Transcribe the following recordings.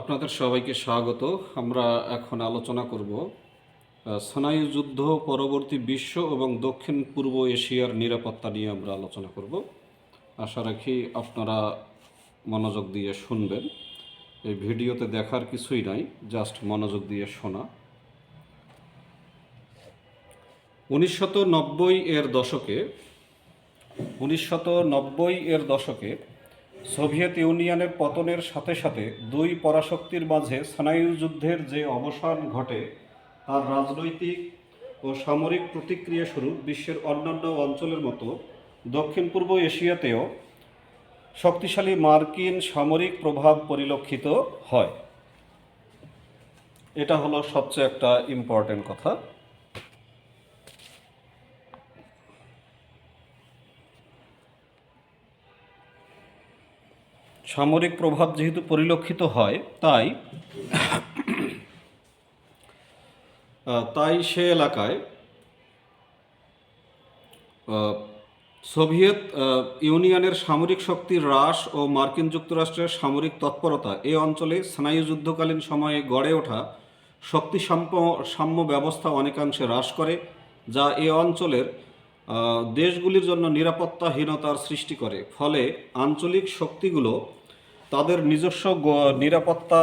আপনাদের সবাইকে স্বাগত। আমরা এখন আলোচনা করব স্নায়ু যুদ্ধ পরবর্তী বিশ্ব এবং দক্ষিণ পূর্ব এশিয়ার নিরাপত্তা নিয়ে আমরা আলোচনা করব। আশা রাখি আপনারা মনোযোগ দিয়ে শুনবেন। এই ভিডিওতে দেখার কিছুই নাই, জাস্ট মনোযোগ দিয়ে শোনা। উনিশশত এর দশকে উনিশশত এর দশকে সোভিয়েত ইউনিয়নের পতনের সাথে সাথে দুই পরাশক্তির মাঝে স্নায়ু যুদ্ধের যে অবসান ঘটে, তার রাজনৈতিক ও সামরিক প্রতিক্রিয়া স্বরূপ বিশ্বের অন্যান্য অঞ্চলের মতো দক্ষিণ পূর্ব এশিয়াতেও শক্তিশালী মার্কিন সামরিক প্রভাব পরিলক্ষিত হয়। এটা হলো সবচেয়ে একটা ইম্পর্টেন্ট কথা। সামরিক প্রভাব যেহেতু পরিলক্ষিত হয়, তাই তাই সে এলাকায় সোভিয়েত ইউনিয়নের সামরিক শক্তির হ্রাস ও মার্কিন যুক্তরাষ্ট্রের সামরিক তৎপরতা এ অঞ্চলে স্নায়ু যুদ্ধকালীন সময়ে গড়ে ওঠা শক্তি সাম্য ব্যবস্থা অনেকাংশে হ্রাস করে, যা এ অঞ্চলের দেশগুলির জন্য নিরাপত্তাহীনতার সৃষ্টি করে। ফলে আঞ্চলিক শক্তিগুলো তাদের নিজস্ব নিরাপত্তা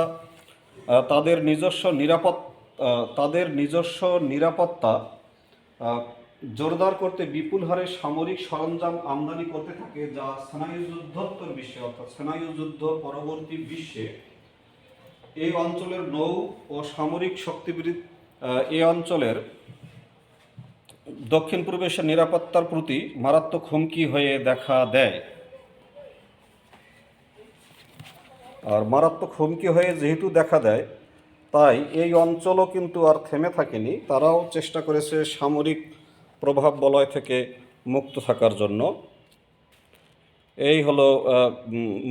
তাদের নিজস্ব নিরাপদ তাদের নিজস্ব নিরাপত্তা জোরদার করতে বিপুল হারে সামরিক সরঞ্জাম আমদানি করতে থাকে, যা স্নায়ু যুদ্ধোত্তর বিশ্বে, অর্থাৎ স্নায়ু যুদ্ধ পরবর্তী বিশ্বে। এই অঞ্চলের নৌ ও সামরিক শক্তিবৃদ্ধ এই অঞ্চলের দক্ষিণ পূর্ব নিরাপত্তার প্রতি মারাত্মক হুমকি হয়ে দেখা দেয়। আর মারাত্মক হুমকি হয়ে যেহেতু দেখা দেয়, তাই এই অঞ্চলও কিন্তু আর থেমে থাকেনি। তারাও চেষ্টা করেছে সামরিক প্রভাব বলয় থেকে মুক্ত থাকার জন্য। এই হলো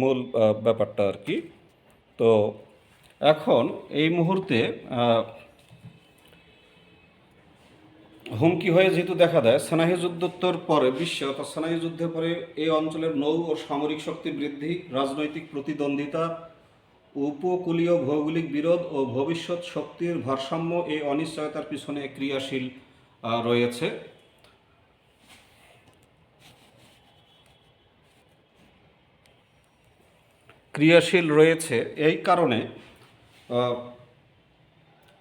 মূল ব্যাপারটা আর কি। তো এখন এই মুহূর্তে হুমকি হয়ে যেহেতু দেখা দেয়, সেনাহি যুদ্ধোত্তর পরে বিশ্বে অর্থাৎ সেনাহি যুদ্ধের পরে এই অঞ্চলের নৌ ও সামরিক শক্তি বৃদ্ধি, রাজনৈতিক প্রতিদ্বন্দ্বিতা, উপকূলীয় ভৌগোলিক বিরোধ ও ভবিষ্যৎ শক্তির ভারসাম্য এই অনিশ্চয়তার পিছনে ক্রিয়াশীল রয়েছে। ক্রিয়াশীল রয়েছে এই কারণে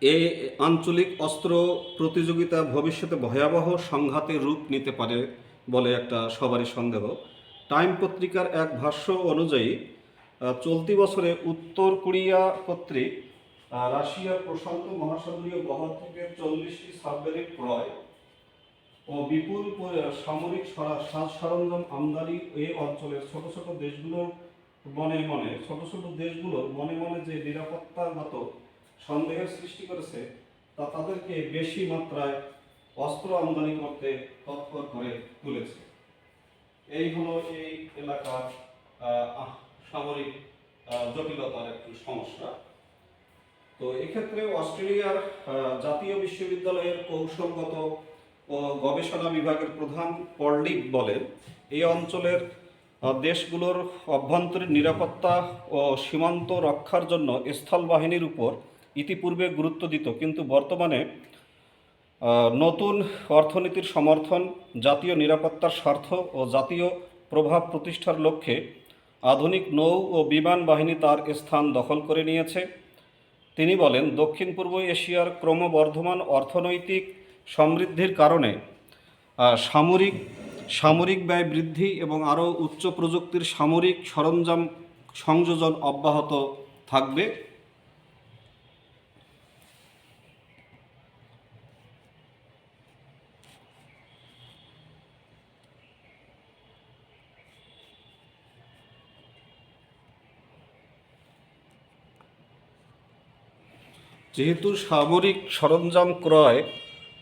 এই আঞ্চলিক অস্ত্র প্রতিযোগিতা ভবিষ্যতে ভয়াবহ সংঘাতের রূপ নিতে পারে বলে একটা সবারই সন্দেহ। টাইম পত্রিকার এক ভাষ্য অনুযায়ী চলতি বছরে উত্তর কোরিয়া কর্তৃক রাশিয়ার প্রশান্ত মহাসাগরীয় বহর থেকে চল্লিশটি সাবমেরিন ক্রয় ও বিপুল সামরিক সাজ সরঞ্জাম আমদানি এই অঞ্চলের ছোট ছোট দেশগুলোর মনে মনে, ছোট ছোট দেশগুলোর মনে মনে যে নিরাপত্তাগত সন্দেহের সৃষ্টি করেছে, তা তাদেরকে বেশি মাত্রায় অস্ত্র আমদানি করতে তৎপর করে তুলেছে। এই হলো এই এলাকার সামরিক জটিলতার একটি সমস্যা। তো এক্ষেত্রে অস্ট্রেলিয়ার জাতীয় বিশ্ববিদ্যালয়ের কৌশলগত ও গবেষণা বিভাগের প্রধান পল্ডিক বলেন, এই অঞ্চলের দেশগুলোর অভ্যন্তরীণ নিরাপত্তা ও সীমান্ত রক্ষার জন্য স্থল বাহিনীর উপর ইতিপূর্বে গুরুত্ব দিত, কিন্তু বর্তমানে নতুন অর্থনীতির সমর্থন, জাতীয় নিরাপত্তার স্বার্থ ও জাতীয় প্রভাব প্রতিষ্ঠার লক্ষ্যে আধুনিক নৌ ও বিমান বাহিনী তার স্থান দখল করে নিয়েছে। তিনি বলেন, দক্ষিণ পূর্ব এশিয়ার ক্রমবর্ধমান অর্থনৈতিক সমৃদ্ধির কারণে সামরিক সামরিক ব্যয় বৃদ্ধি এবং আরও উচ্চ প্রযুক্তির সামরিক সরঞ্জাম সংযোজন অব্যাহত থাকবে। যেহেতু সামরিক সরঞ্জাম ক্রয়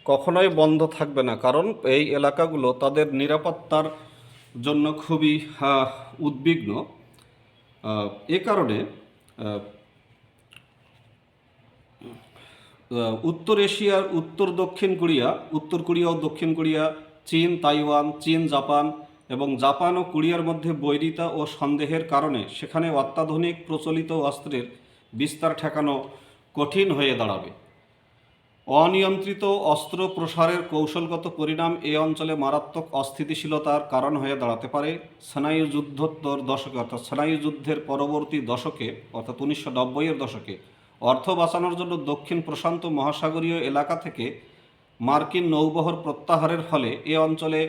কখনোই বন্ধ থাকবে না, কারণ এই এলাকাগুলো তাদের নিরাপত্তার জন্য খুবই উদ্বিগ্ন। এ কারণে উত্তর এশিয়ার উত্তর দক্ষিণ কোরিয়া, উত্তর কোরিয়া ও দক্ষিণ কোরিয়া, চীন, তাইওয়ান, চীন, জাপান এবং জাপান ও কোরিয়ার মধ্যে বৈরিতা ও সন্দেহের কারণে সেখানে অত্যাধুনিক প্রচলিত অস্ত্রের বিস্তার ঠেকানো কঠিন হয়ে দাঁড়াবে। অনিয়ন্ত্রিত অস্ত্র প্রসারের কৌশলগত পরিণাম এ অঞ্চলে মারাত্মক অস্থিতিশীলতার কারণ হয়ে দাঁড়াতে পারে। স্নায়ু যুদ্ধোত্তর দশকে অর্থাৎ স্নায়ু যুদ্ধের পরবর্তী দশকে, অর্থাৎ উনিশশো নব্বইয়ের দশকে, অর্থ বাঁচানোর জন্য দক্ষিণ প্রশান্ত মহাসাগরীয় এলাকা থেকে মার্কিন নৌবহর প্রত্যাহারের ফলে এ অঞ্চলে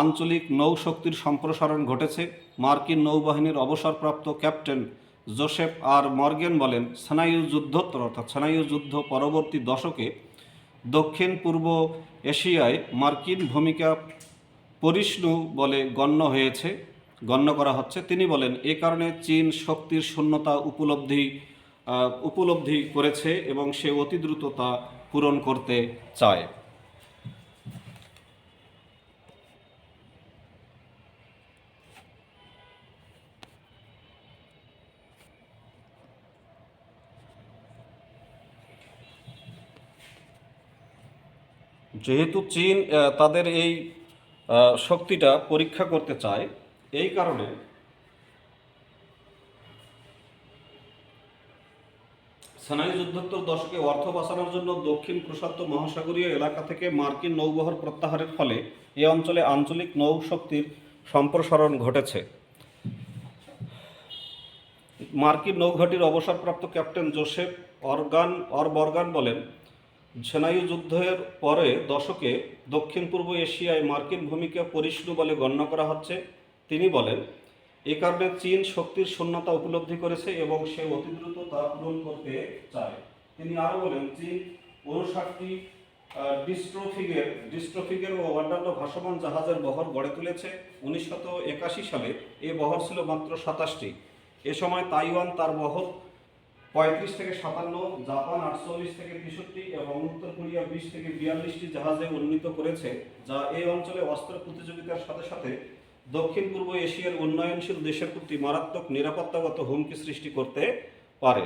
আঞ্চলিক নৌশক্তির সম্প্রসারণ ঘটেছে। মার্কিন নৌবাহিনীর অবসরপ্রাপ্ত ক্যাপ্টেন জোসেফ আর মর্গেন বলেন স্নায়ু যুদ্ধোত্তর অর্থাৎ স্নায়ু যুদ্ধ পরবর্তী দশকে দক্ষিণ পূর্ব এশিয়ায় মার্কিন ভূমিকা পরিষ্ণু বলে গণ্য হয়েছে, গণ্য করা হচ্ছে। তিনি বলেন, এ কারণে চীন শক্তির শূন্যতা উপলব্ধি উপলব্ধি করেছে এবং সে অতি দ্রুত তা পূরণ করতে চায়। যেহেতু চীন তাদের এই শক্তিটা পরীক্ষা করতে চায়, এই কারণে স্নায়ু যুদ্ধোত্তর দশকে অর্থ বাঁচানোর জন্য দক্ষিণ প্রশান্ত মহাসাগরীয় এলাকা থেকে মার্কিন নৌবহর প্রত্যাহারের ফলে এ অঞ্চলে আঞ্চলিক নৌশক্তির সম্প্রসারণ ঘটেছে। মার্কিন নৌঘাটির অবসরপ্রাপ্ত ক্যাপ্টেন জোসেফ অর্গান অরবর্গান বলেন সেনায়ু যুদ্ধের পরে দশকে দক্ষিণ পূর্ব এশিয়ায় মার্কিন ভূমিকা পরিষ্ণু বলে গণ্য করা হচ্ছে। তিনি বলেন, এ কারণে চীন শক্তির শূন্যতা উপলব্ধি করেছে এবং সে অতি দ্রুত তা পূরণ করতে চায়। তিনি আরও বলেন, চীন উনষাটটি ডিস্ট্রোফিগের ডিস্ট্রোফিগের ও অন্যান্য ভাসমান জাহাজের বহর গড়ে তুলেছে। উনিশশত একাশি সালে এ বহর ছিল মাত্র সাতাশটি। এ সময় তাইওয়ান তার বহর পঁয়ত্রিশ থেকে সাতান্ন, জাপান আটচল্লিশ থেকে তেষট্টি এবং উত্তর কোরিয়া বিশ থেকে বিয়াল্লিশটি জাহাজে উন্নীত করেছে, যা এই অঞ্চলে অস্ত্র প্রতিযোগিতার সাথে সাথে দক্ষিণ পূর্ব এশিয়ার উন্নয়নশীল দেশের প্রতি মারাত্মক নিরাপত্তাগত হুমকি সৃষ্টি করতে পারে।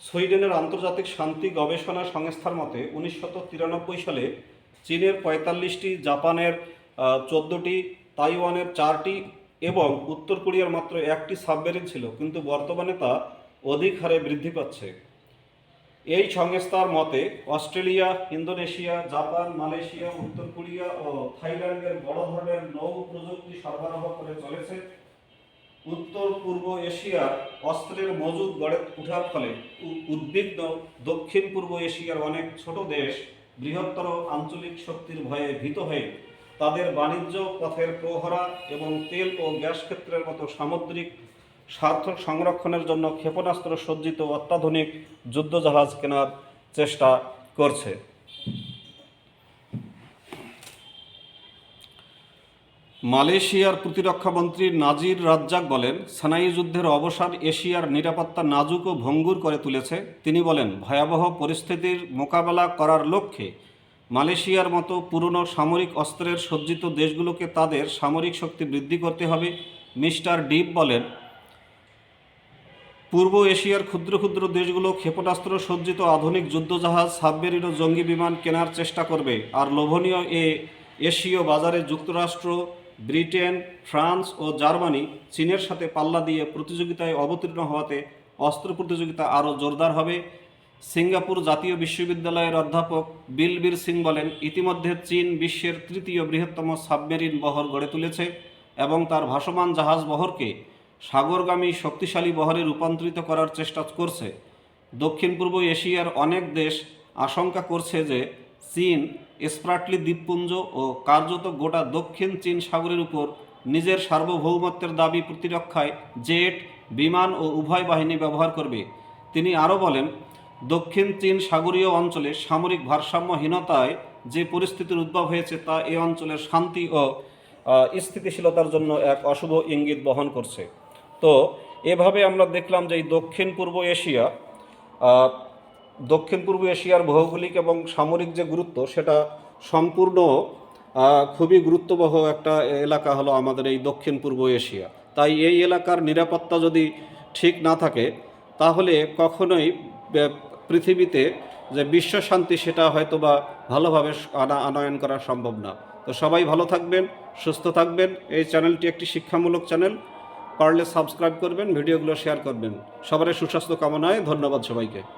সুইডেনের আন্তর্জাতিক শান্তি গবেষণা সংস্থার মতে উনিশশো তিরানব্বই সালে চীনের পঁয়তাল্লিশটি, জাপানের চোদ্দোটি, তাইওয়ানের চারটি এবং উত্তর কোরিয়ার মাত্র একটি সাবমেরিন ছিল, কিন্তু বর্তমানে তা অধিক হারে বৃদ্ধি পাচ্ছে। এই সংস্থার মতে, অস্ট্রেলিয়া, ইন্দোনেশিয়া, জাপান, মালয়েশিয়া, উত্তর কোরিয়া ও থাইল্যান্ডের বড় ধরনের নৌ প্রযুক্তি সরবরাহ করে চলেছে। উত্তর পূর্ব এশিয়ার অস্ত্রের মজুদ গড়ে ওঠার ফলে উদ্বিগ্ন দক্ষিণ পূর্ব এশিয়ার অনেক ছোট দেশ বৃহত্তর আঞ্চলিক শক্তির ভয়ে ভীত হয়ে তাদের বাণিজ্য পথের প্রহরা এবং তেল ও গ্যাস ক্ষেত্রের মতো সামুদ্রিক স্বার্থ সংরক্ষণের জন্য ক্ষেপণাস্ত্র সজ্জিত অত্যাধুনিক যুদ্ধজাহাজ কেনার চেষ্টা করছে। মালয়েশিয়ার প্রতিরক্ষা মন্ত্রী নাজির রাজ্জাক বলেন, সানাই যুদ্ধের অবসান এশিয়ার নিরাপত্তা নাজুক ও ভঙ্গুর করে তুলেছে। তিনি বলেন, ভয়াবহ পরিস্থিতির মোকাবেলা করার লক্ষ্যে মালয়েশিয়ার মতো পুরনো সামরিক অস্ত্রের সজ্জিত দেশগুলোকে তাদের সামরিক শক্তি বৃদ্ধি করতে হবে। মিস্টার ডিপ বলেন পূর্ব এশিয়ার ক্ষুদ্র ক্ষুদ্র দেশগুলো ক্ষেপণাস্ত্র সজ্জিত আধুনিক যুদ্ধজাহাজ, সাবমেরিন ও জঙ্গি বিমান কেনার চেষ্টা করবে। আর লোভনীয় এ এশীয় বাজারে যুক্তরাষ্ট্র, ব্রিটেন, ফ্রান্স ও জার্মানি চীনের সাথে পাল্লা দিয়ে প্রতিযোগিতায় অবতীর্ণ হওয়াতে অস্ত্র প্রতিযোগিতা আরও জোরদার হবে। সিঙ্গাপুর জাতীয় বিশ্ববিদ্যালয়ের অধ্যাপক বিলবীর সিং বলেন, ইতিমধ্যে চীন বিশ্বের তৃতীয় বৃহত্তম সাবমেরিন বহর গড়ে তুলেছে এবং তার ভাসমান জাহাজ বহরকে সাগরগামী শক্তিশালী বহরে রূপান্তরিত করার চেষ্টা করছে। দক্ষিণ পূর্ব এশিয়ার অনেক দেশ আশঙ্কা করছে যে চীন, স্প্রাটলি দ্বীপপুঞ্জ ও কার্যত গোটা দক্ষিণ চীন সাগরের উপর নিজের সার্বভৌমত্বের দাবি প্রতিরক্ষায় জেট, বিমান ও উভয় বাহিনী ব্যবহার করবে। তিনি আরও বলেন, দক্ষিণ চীন সাগরীয় অঞ্চলে সামরিক ভারসাম্যহীনতায় যে পরিস্থিতির উদ্ভব হয়েছে তা এ অঞ্চলের শান্তি ও স্থিতিশীলতার জন্য এক অশুভ ইঙ্গিত বহন করছে। তো এভাবে আমরা দেখলাম যে এই দক্ষিণ পূর্ব এশিয়া দক্ষিণ পূর্ব এশিয়ার ভৌগোলিক এবং সামরিক যে গুরুত্ব, সেটা সম্পূর্ণ খুবই গুরুত্ববহ একটা এলাকা হলো আমাদের এই দক্ষিণ পূর্ব এশিয়া। তাই এই এলাকার নিরাপত্তা যদি ঠিক না থাকে, তাহলে কখনোই পৃথিবীতে যে বিশ্ব শান্তি সেটা হয়তো বা ভালোভাবে আনা, আনয়ন করা সম্ভব না। তো সবাই ভালো থাকবেন, সুস্থ থাকবেন। এই চ্যানেলটি একটি শিক্ষামূলক চ্যানেল। পারলে সাবস্ক্রাইব করবেন ভিডিওগুলো শেয়ার করবেন। সবারই সুস্বাস্থ্য কামনায় ধন্যবাদ সবাইকে।